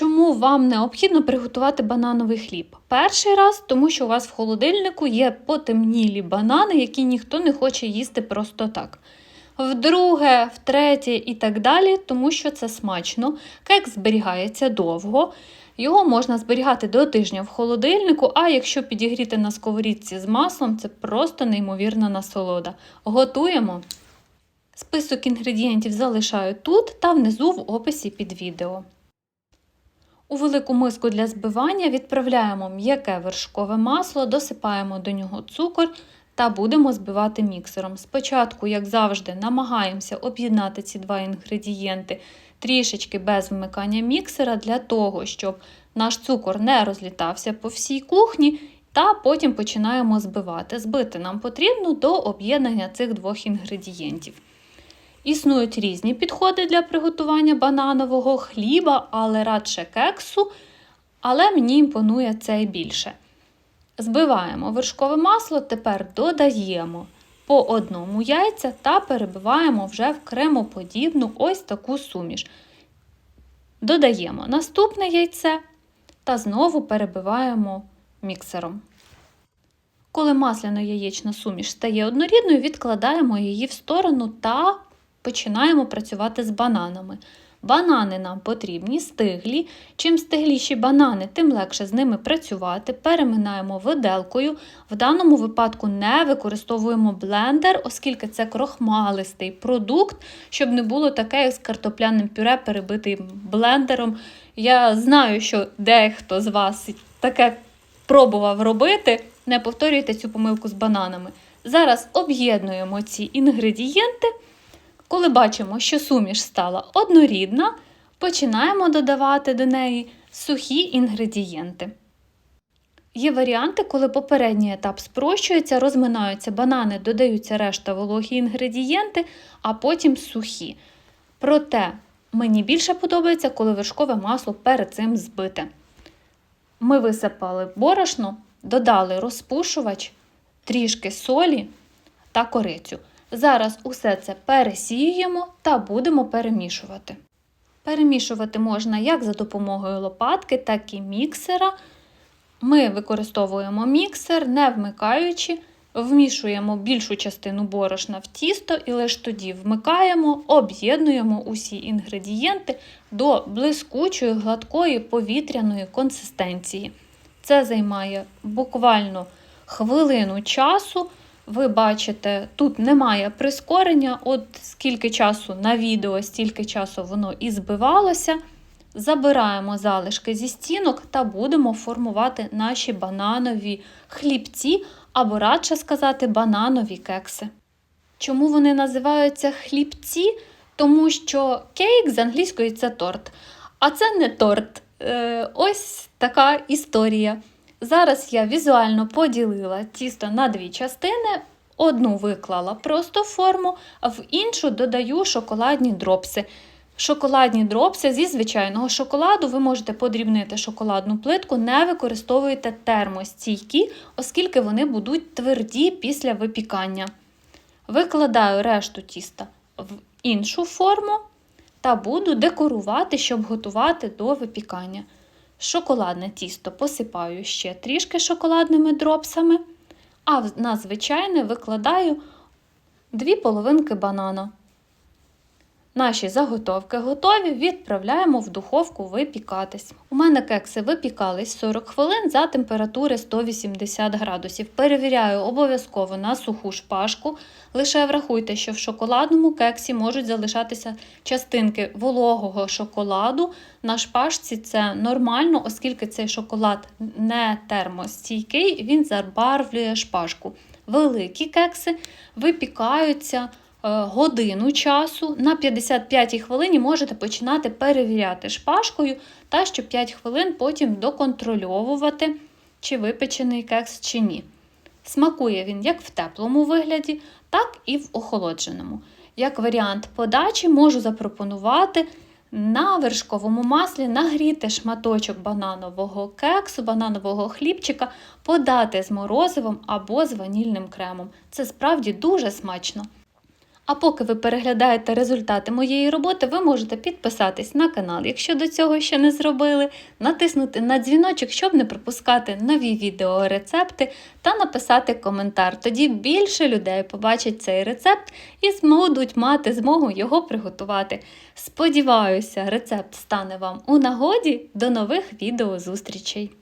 Чому вам необхідно приготувати банановий хліб? Перший раз, тому що у вас в холодильнику є потемнілі банани, які ніхто не хоче їсти просто так. Вдруге, втретє і так далі, тому що це смачно. Кекс зберігається довго. Його можна зберігати до тижня в холодильнику, а якщо підігріти на сковорідці з маслом, це просто неймовірна насолода. Готуємо. Список інгредієнтів залишаю тут та внизу в описі під відео. У велику миску для збивання відправляємо м'яке вершкове масло, досипаємо до нього цукор та будемо збивати міксером. Спочатку, як завжди, намагаємося об'єднати ці два інгредієнти трішечки без вмикання міксера для того, щоб наш цукор не розлітався по всій кухні, та потім починаємо збивати. Збити нам потрібно до об'єднання цих двох інгредієнтів. Існують різні підходи для приготування бананового хліба, але радше кексу, але мені імпонує цей більше. Збиваємо вершкове масло, тепер додаємо по одному яйця та перебиваємо вже в кремоподібну ось таку суміш. Додаємо наступне яйце та знову перебиваємо міксером. Коли масляно-яєчна суміш стає однорідною, відкладаємо її в сторону та починаємо працювати з бананами. Банани нам потрібні стиглі. Чим стигліші банани, тим легше з ними працювати. Переминаємо виделкою. В даному випадку не використовуємо блендер, оскільки це крохмалистий продукт, щоб не було таке, як з картопляним пюре, перебитий блендером. Я знаю, що дехто з вас таке пробував робити. Не повторюйте цю помилку з бананами. Зараз об'єднуємо ці інгредієнти. Коли бачимо, що суміш стала однорідна, починаємо додавати до неї сухі інгредієнти. Є варіанти, коли попередній етап спрощується, розминаються банани, додаються решта вологі інгредієнти, а потім сухі. Проте мені більше подобається, коли вершкове масло перед цим збите. Ми висипали борошно, додали розпушувач, трішки солі та корицю. Зараз усе це пересіюємо та будемо перемішувати. Перемішувати можна як за допомогою лопатки, так і міксера. Ми використовуємо міксер, не вмикаючи, вмішуємо більшу частину борошна в тісто і лише тоді вмикаємо, об'єднуємо усі інгредієнти до блискучої, гладкої повітряної консистенції. Це займає буквально хвилину часу. Ви бачите, тут немає прискорення, от скільки часу на відео, стільки часу воно і збивалося. Забираємо залишки зі стінок та будемо формувати наші бананові хлібці, або радше сказати, бананові кекси. Чому вони називаються хлібці? Тому що кейк з англійської це торт. А це не торт. Е, ось така історія. Зараз я візуально поділила тісто на дві частини. Одну виклала просто форму, а в іншу додаю шоколадні дропси. Шоколадні дропси зі звичайного шоколаду ви можете подрібнити шоколадну плитку, не використовуйте термостійкі, оскільки вони будуть тверді після випікання. Викладаю решту тіста в іншу форму та буду декорувати, щоб готувати до випікання. Шоколадне тісто посипаю ще трішки шоколадними дропсами, а на звичайне викладаю дві половинки банана. Наші заготовки готові, відправляємо в духовку випікатись. У мене кекси випікались 40 хвилин за температури 180 градусів. Перевіряю обов'язково на суху шпажку. Лише врахуйте, що в шоколадному кексі можуть залишатися частинки вологого шоколаду. На шпажці це нормально, оскільки цей шоколад не термостійкий, він забарвлює шпажку. Великі кекси випікаються. Годину часу на 55 хвилині можете починати перевіряти шпажкою, та що 5 хвилин потім доконтрольовувати, чи випечений кекс чи ні. Смакує він як в теплому вигляді, так і в охолодженому. Як варіант подачі можу запропонувати на вершковому маслі нагріти шматочок бананового кексу, бананового хлібчика, подати з морозивом або з ванільним кремом. Це справді дуже смачно. А поки ви переглядаєте результати моєї роботи, ви можете підписатись на канал, якщо до цього ще не зробили, натиснути на дзвіночок, щоб не пропускати нові відео рецепти, та написати коментар. Тоді більше людей побачать цей рецепт і зможуть мати змогу його приготувати. Сподіваюся, рецепт стане вам у нагоді. До нових відео зустрічей!